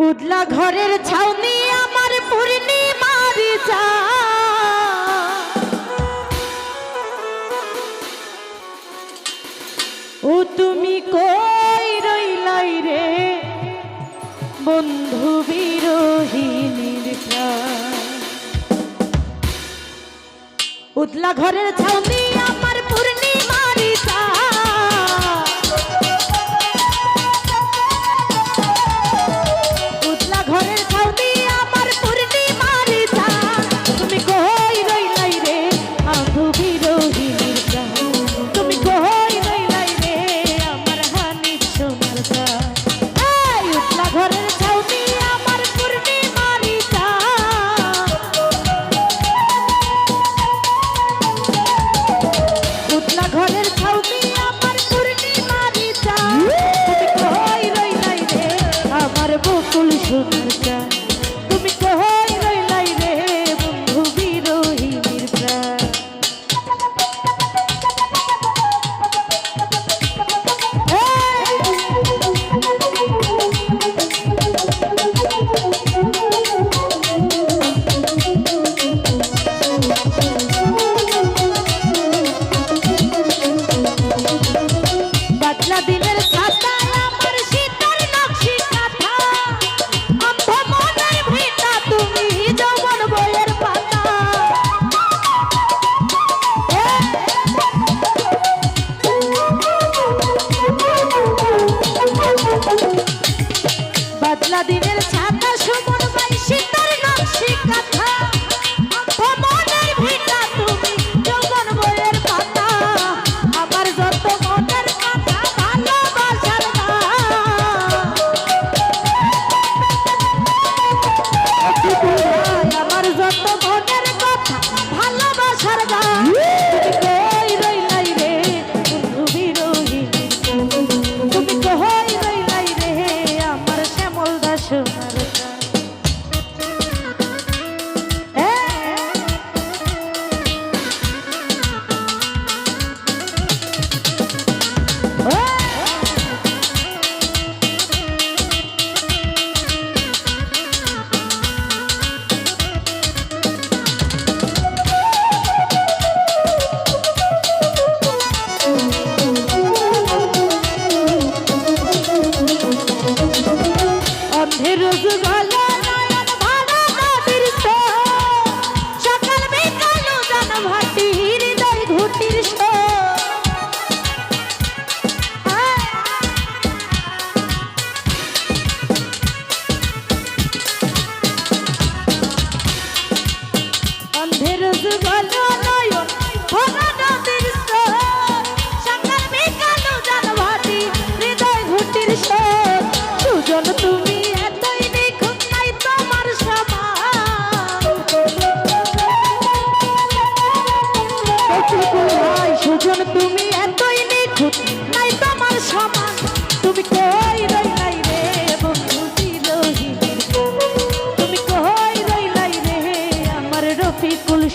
উদলা ঘরের ছাউনি আমার পূর্ণিমার যা ও তুমি কই রইলাই রে? বন্ধু বিরোহিনীর উদলা ঘরের ছাউনি আমার that.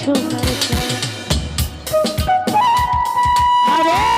সুখ আরে